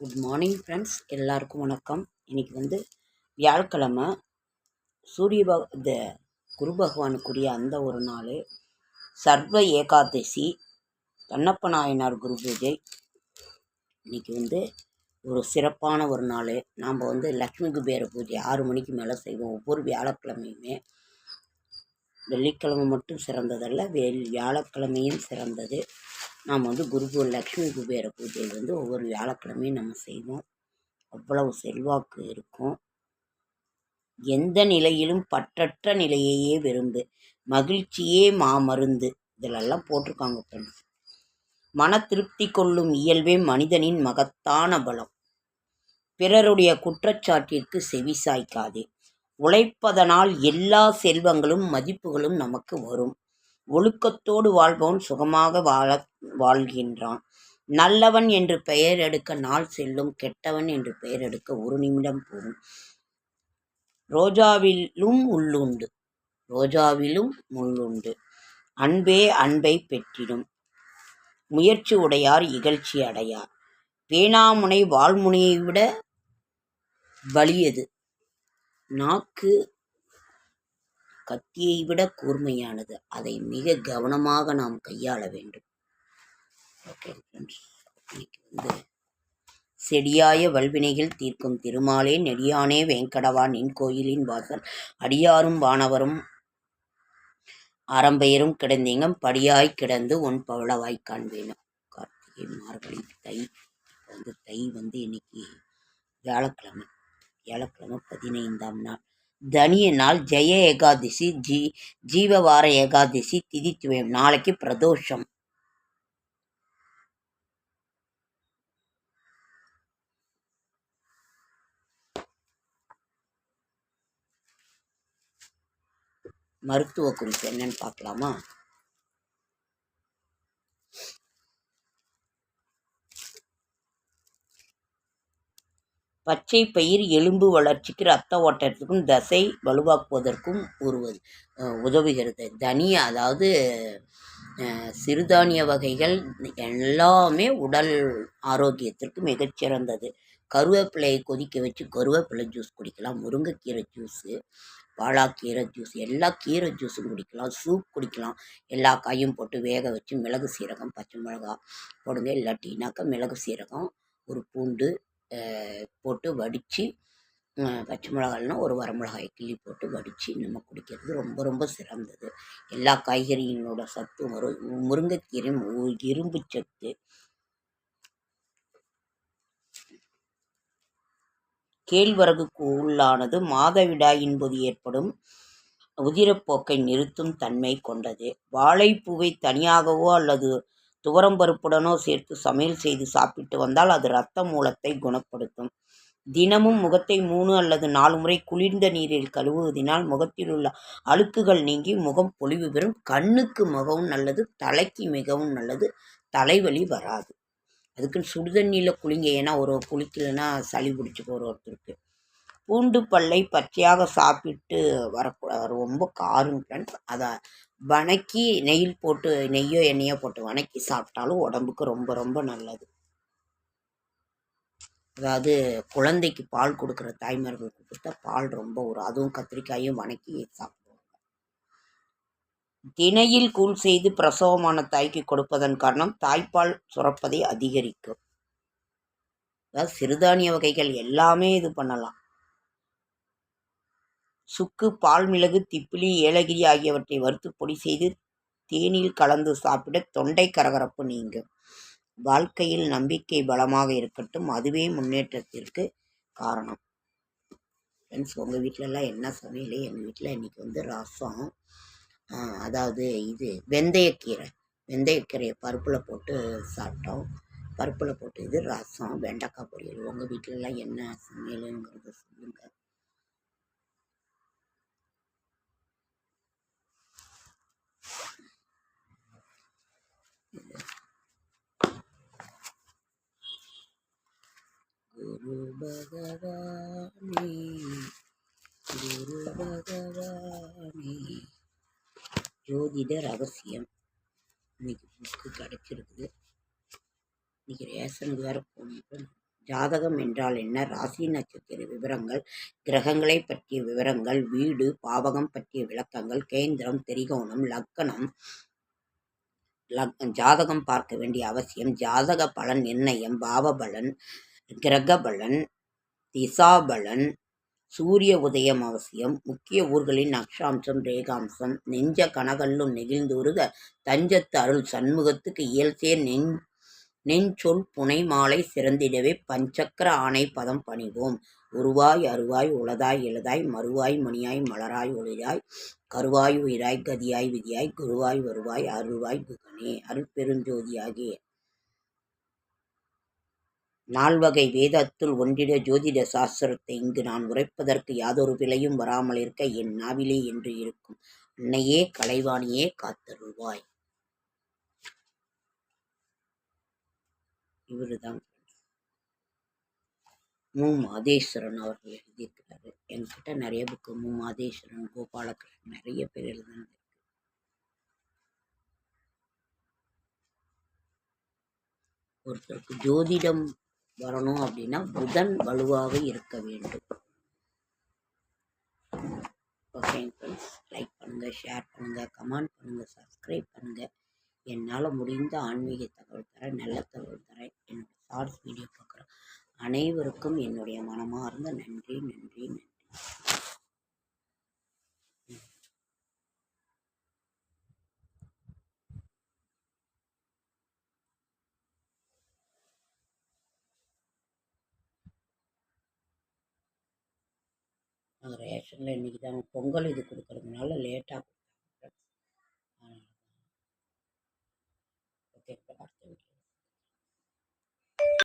Good morning friends எல்லாருக்கும் வணக்கம். இன்னைக்கு வந்து வியாழக்கிழமை. சூரிய பக இந்த குரு பகவானுக்குரிய அந்த ஒரு நாள். சர்வ ஏகாதசி கண்ணப்ப நாயனார் குரு பூஜை. இன்னைக்கு வந்து ஒரு சிறப்பான ஒரு நாள். நாம் வந்து லக்ஷ்மி குபேர பூஜை ஆறு மணிக்கு மேலே செய்வோம். ஒவ்வொரு வியாழக்கிழமையுமே. வெள்ளிக்கிழமை மட்டும் சிறந்ததல்ல. வெள் வியாழக்கிழமையும் சிறந்தது. நாம் வந்து குரு லக்ஷ்மி குபேர பூஜை வந்து ஒவ்வொரு வியாழக்கிழமையும் நம்ம செய்வோம். அவ்வளவு செல்வாக்கு இருக்கும். எந்த நிலையிலும் பற்றற்ற நிலையையே விரும்பு மகிழ்ச்சியே மாமருந்து. இதிலெல்லாம் போட்டிருக்காங்க ஃப்ரெண்ட்ஸ் மன திருப்தி கொள்ளும் இயல்பே மனிதனின் மகத்தான பலம். பிறருடைய குற்றச்சாட்டிற்கு செவி சாய்க்காதே. உழைப்பதனால் எல்லா செல்வங்களும் மதிப்புகளும் நமக்கு வரும். ஒழுக்கத்தோடு வாழ்பவன் சுகமாக வாழ வாழ்கின்றான். நல்லவன் என்று பெயர் எடுக்க நாள் செல்லும் கெட்டவன் என்று பெயர் எடுக்க ஒரு நிமிடம் போகும் ரோஜாவிலும் உள்ளுண்டு ரோஜாவிலும் முள்ளுண்டு. அன்பே அன்பை பெற்றிடும். முயற்சி உடையார் இகழ்ச்சி அடையார். பேணாமுனை வாழ்முனையை விட வலியது. நாக்கு கத்தியை விட கூர்மையானது. அதை மிக கவனமாக நாம் கையாள வேண்டும். ஓகே ஃப்ரெண்ட்ஸ் இன்னைக்கு வந்து செடியாய வல்வினைகள் தீர்க்கும் திருமாலே நெடியானே வேங்கடவான் நின் கோயிலின் வாசல் அடியாரும் வானவரும் அறம்பெயரும் கிடந்தீங்க படியாய் கிடந்து உன் பவளவாய் காண்பேனும் கார்த்திகை மார்கழி தை வந்து தை வந்து இன்னைக்கு வியாழக்கிழமை. வியாழக்கிழமை பதினைந்தாம் நாள். தனிய நாள் ஜெய ஏகாதசி ஜீ ஜீவவார ஏகாதசி திதி நாளைக்கு பிரதோஷம். மருத்துவ குறிப்பு என்னன்னு பார்க்கலாமா? பச்சை பயிர் எலும்பு வளர்ச்சிக்கு ரத்த ஓட்டத்திற்கும் தசை வலுவாக்குவதற்கும் ஒரு உதவுகிறது. தனியா அதாவது சிறுதானிய வகைகள் எல்லாமே உடல் ஆரோக்கியத்திற்கு மிகச்சிறந்தது. கருவேப்பிலையை கொதிக்க வச்சு கருவேப்பிலை ஜூஸ் குடிக்கலாம். முருங்கைக்கீரை ஜூஸு வாழாக்கீரை ஜூஸ் எல்லா கீரை ஜூஸும் குடிக்கலாம். சூப் குடிக்கலாம். எல்லா காயும் போட்டு வேக வச்சு மிளகு சீரகம் பச்சை மிளகா போடுங்க. இல்லாட்டினாக்கா மிளகு சீரகம் ஒரு பூண்டு போட்டு வடித்து பச்சை மிளகாய்னா ஒரு வரமிளகாய் கிள்ளி போட்டு வடித்து நம்ம குடிக்கிறது ரொம்ப ரொம்ப சிறந்தது. எல்லா காய்கறிகளோட சத்தும் வரும் முருங்கைக்கீரை இரும்பு சத்து. கேழ்வரகுக்கு உள்ளானது மாதவிடாயின் போது ஏற்படும் உதிரப்போக்கை நிறுத்தும் தன்மை கொண்டது. வாழைப்பூவை தனியாகவோ அல்லது துவரம்பருப்புடனோ சேர்த்து சமையல் செய்து சாப்பிட்டு வந்தால் அது இரத்த மூலத்தை குணப்படுத்தும். தினமும் முகத்தை மூணு அல்லது நாலு முறை குளிர்ந்த நீரில் கழுவுவதினால் முகத்தில் உள்ள அழுக்குகள் நீங்கி முகம் பொலிவு பெறும். கண்ணுக்கு மிகவும் நல்லது தலைக்கு மிகவும் நல்லது தலைவலி வராது. அதுக்குன்னு சுடுதண்ணியில் குளிங்க. ஏன்னா ஒரு குளிக்கலைன்னா சளி பிடிச்சி போகிற ஒருத்தருக்கு. பூண்டு பல்லை பச்சையாக சாப்பிட்டு வரக்கூடாது ரொம்ப காரும் ஃப்ரெண்ட்ஸ் அதை வணக்கி நெய்யில் போட்டு நெய்யோ எண்ணெயோ போட்டு வணக்கி சாப்பிட்டாலும் உடம்புக்கு ரொம்ப ரொம்ப நல்லது. அதாவது குழந்தைக்கு பால் கொடுக்குற தாய்மார்களுக்கு கொடுத்தா பால் ரொம்ப ஒரு அதுவும் கத்திரிக்காயும் வணக்கி சாப்பிடுவாங்க. தினையில் கூழ் செய்து பிரசவமான தாய்க்கு கொடுப்பதன் காரணம் தாய்ப்பால் சுரப்பதை அதிகரிக்கும். அதாவது சிறுதானிய வகைகள் எல்லாமே இது பண்ணலாம். சுக்கு பால் மிளகு திப்பிலி ஏலகிரி ஆகியவற்றை வறுத்து பொடி செய்து தேனில் கலந்து சாப்பிட தொண்டை கரகரப்பு நீங்கும். வாழ்க்கையில் நம்பிக்கை பலமாக இருக்கட்டும். அதுவே முன்னேற்றத்திற்கு காரணம். ஃப்ரெண்ட்ஸ் உங்கள் வீட்டிலலாம் என்ன சமையல்? எங்கள் வீட்டில் இன்றைக்கி வந்து ரசம் அதாவது இது வெந்தயக்கீரை. வெந்தயக்கீரையை பருப்பில் போட்டு சாப்பிட்டோம். பருப்பில் போட்டு இது ரசம் வெண்டைக்காய் பொரியல். உங்கள் வீட்டிலலாம் என்ன சமையலுங்கிறத சொல்லுங்கள் குரு பகவானே குரு பகவானே ஜோதிட ரகசியம் இன்னைக்கு புக்கு கிடைச்சிருக்குது. இன்னைக்கு ரேஷனுக்கு வேறு போகணும் ஜாதகம் என்றால் என்ன? ராசி நட்சத்திர விவரங்கள் கிரகங்களை பற்றிய விவரங்கள் வீடு பாவகம் பற்றிய விளக்கங்கள் கேந்திரம் திரிகோணம் லக்கணம் லக் ஜாதகம் பார்க்க வேண்டிய அவசியம் ஜாதக பலன் நிர்ணயம் பாவபலன் கிரக பலன் திசாபலன் சூரிய உதயம் அவசியம் முக்கிய ஊர்களின் அக்ஷாம்சம் ரேகாம்சம் நெஞ்ச கனகல்லும் நெகிழ்ந்துருக தஞ்சத்து அருள் சண்முகத்துக்கு இயல்சே நெஞ் நெஞ்சொல் புனை மாலை சிறந்திடவே பஞ்சக்கர ஆணை பதம் பணிவோம். உருவாய் அருவாய் உளதாய் இளதாய் மறுவாய் மணியாய் மலராய் ஒளிராய் கருவாய் உயிராய் கதியாய் விதியாய் குருவாய் வருவாய் அருள்வாய் குகனே. அருட்பெருஞ்சோதியாகிய நால்வகை வேதத்துள் ஒன்றிட ஜோதிட சாஸ்திரத்தை இங்கு நான் உரைப்பதற்கு யாதொரு பிழையும் வராமல் இருக்க என் நாவிலே என்று இருக்கும். அன்னையே கலைவாணியே காத்தருள்வாய். இவருதான். மு. மாதேஸ்வரன் அவர்கள் எழுதியிருக்கிறாரு. என்கிட்ட நிறைய புக்கு. மு. மாதேஸ்வரன் கோபாலகிருஷ்ணன் நிறைய பேர் எழுதுனது. ஒருத்தருக்கு ஜோதிடம் வரணும் அப்படின்னா புதன் வலுவாக இருக்க வேண்டும். ஓகே ஃப்ரெண்ட்ஸ் லைக் பண்ணுங்கள் ஷேர் பண்ணுங்கள் கமெண்ட் பண்ணுங்கள் சப்ஸ்கிரைப் பண்ணுங்கள் என்னால் முடிந்த ஆன்மீக தகவல் தரேன் நல்ல தகவல் தரேன். என்னோட ஷார்ட்ஸ் வீடியோ பார்க்குறேன். அனைவருக்கும் என்னுடைய மனமார்ந்த நன்றி நன்றி நன்றி. நாங்கள் ரேஷனில் இன்றைக்கி தான் பொங்கல் இது கொடுக்குறதுனால லேட்டாக கொடுத்தாங்க. ஓகே